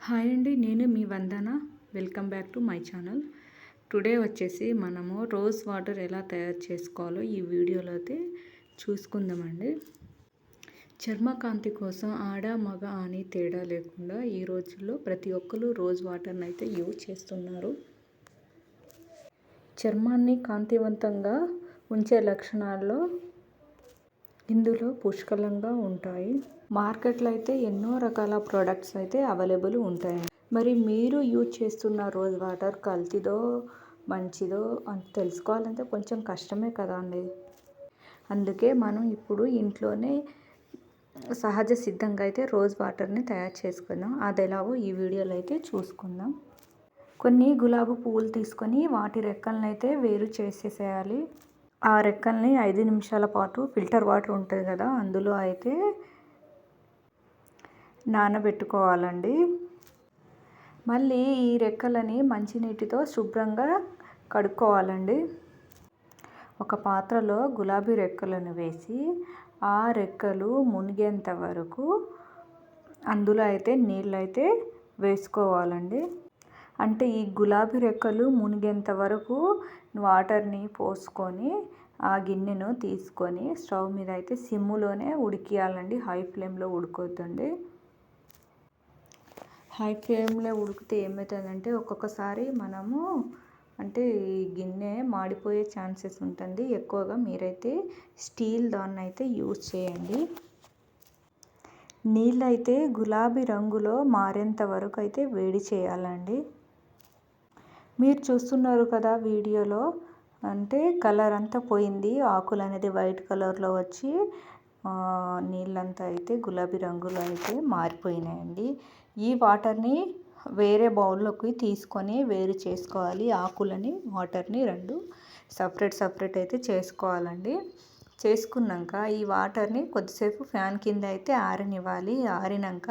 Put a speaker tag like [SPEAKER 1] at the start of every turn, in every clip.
[SPEAKER 1] Hi అండి నేను మీ Vandana. Welcome back to my channel. Today వచ్చేసి మనము రోజ్ వాటర్ ఎలా తయారు చేసుకోవాలో ఈ వీడియోలో అయితే చూసుకుందామండి. చర్మకాంతి కోసం ఆడ మగ అని తేడా లేకుండా ఈ రోజుల్లో ప్రతి ఒక్కరు రోజ్ వాటర్ని అయితే యూజ్ చేస్తున్నారు. చర్మాన్ని కాంతివంతంగా ఉంచే లక్షణాల్లో ఇందులో పుష్కలంగా ఉంటాయి. మార్కెట్లో అయితే ఎన్నో రకాల ప్రోడక్ట్స్ అయితే అవైలబుల్ ఉంటాయి. మరి మీరు యూజ్ చేస్తున్న రోజ్ వాటర్ కల్తీదో మంచిదో అని తెలుసుకోవాలంటే కొంచెం కష్టమే కదా అండి. అందుకే మనం ఇప్పుడు ఇంట్లోనే సహజ సిద్ధంగా అయితే రోజ్ వాటర్ని తయారు చేసుకుందాం. అది ఎలాగో ఈ వీడియోలో అయితే చూసుకుందాం. కొన్ని గులాబీ పువ్వులు తీసుకొని వాటి రెక్కలను అయితే వేరు చేసేసేయాలి. ఆ రెక్కల్ని ఐదు నిమిషాల పాటు ఫిల్టర్ వాటర్ ఉంటుంది కదా అందులో అయితే నానబెట్టుకోవాలండి. మళ్ళీ ఈ రెక్కలని మంచినీటితో శుభ్రంగా కడుక్కోవాలండి. ఒక పాత్రలో గులాబీ రెక్కలను వేసి ఆ రెక్కలు మునిగేంత వరకు అందులో అయితే నీళ్ళు అయితే వేసుకోవాలండి. అంటే ఈ గులాబీ రెక్కలు మునిగేంత వరకు వాటర్ని పోసుకొని ఆ గిన్నెను తీసుకొని స్టవ్ మీద అయితే సిమ్ములోనే ఉడికియాలండి. హై ఫ్లేమ్లో ఉడుకోద్దండి. హై ఫ్లేమ్లో ఉడికితే ఏమవుతుందంటే ఒక్కొక్కసారి మనము అంటే ఈ గిన్నె మాడిపోయే ఛాన్సెస్ ఉంటుంది. ఎక్కువగా మీరైతే స్టీల్ దాన్ని అయితే యూజ్ చేయండి. నీళ్ళైతే గులాబీ రంగులో మారేంత వరకు అయితే వేడి చేయాలండి. మీరు చూస్తున్నారు కదా వీడియోలో. అంటే కలర్ అంతా పోయింది. ఆకులు అనేది వైట్ కలర్లో వచ్చి నీళ్ళంతా అయితే గులాబీ రంగులో అయితే మారిపోయినాయండి. ఈ వాటర్ని వేరే బౌల్లోకి తీసుకొని వేరు చేసుకోవాలి. ఆకులని వాటర్ని రెండు సపరేట్ సపరేట్ అయితే చేసుకోవాలండి. చేసుకున్నాక ఈ వాటర్ని కొద్దిసేపు ఫ్యాన్ కింద అయితే ఆరనివ్వాలి. ఆరినాక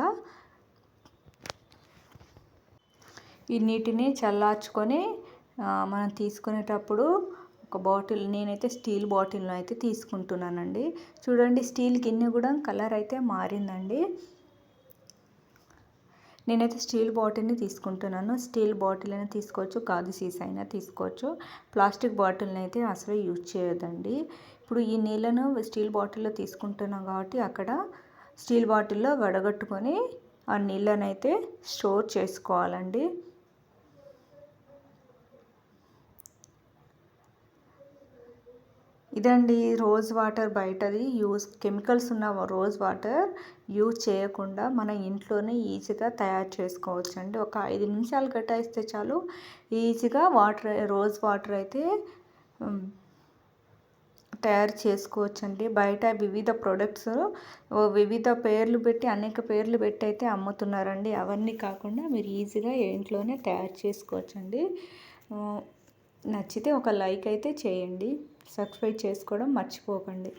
[SPEAKER 1] ఈ నీటిని చల్లార్చుకొని మనం తీసుకునేటప్పుడు ఒక బాటిల్ నేనైతే స్టీల్ బాటిల్ను అయితే తీసుకుంటున్నానండి. చూడండి స్టీల్ గిన్నె కూడా కలర్ అయితే మారిందండి. నేనైతే స్టీల్ బాటిల్ని తీసుకుంటున్నాను. స్టీల్ బాటిల్ అయినా తీసుకోవచ్చు గాజు సీసా అయినా తీసుకోవచ్చు. ప్లాస్టిక్ బాటిల్ని అయితే అసలు యూజ్ చేయొద్దండి. ఇప్పుడు ఈ నీళ్ళను స్టీల్ బాటిల్లో తీసుకుంటున్నాం కాబట్టి అక్కడ స్టీల్ బాటిల్లో వడగట్టుకొని ఆ నీళ్ళనైతే అయితే స్టోర్ చేసుకోవాలండి. ఇదండి రోజ్ వాటర్ బయటది. యూస్ కెమికల్స్ ఉన్న రోజ్ వాటర్ యూజ్ చేయకుండా మన ఇంట్లోనే ఈజీగా తయారు చేసుకోవచ్చు అండి ఒక ఐదు నిమిషాలు కట్టాయిస్తే చాలు. ఈజీగా వాటర్ రోజ్ వాటర్ అయితే తయారు చేసుకోవచ్చు అండి బయట వివిధ ప్రొడక్ట్స్ వివిధ పేర్లు పెట్టి అనేక పేర్లు పెట్టి అయితే అమ్ముతున్నారండి. అవన్నీ కాకుండా మీరు ఈజీగా ఇంట్లోనే తయారు చేసుకోవచ్చండి. నచ్చితే ఒక లైక్ అయితే చేయండి. సబ్స్క్రైబ్ చేసుకోవడం మర్చిపోకండి.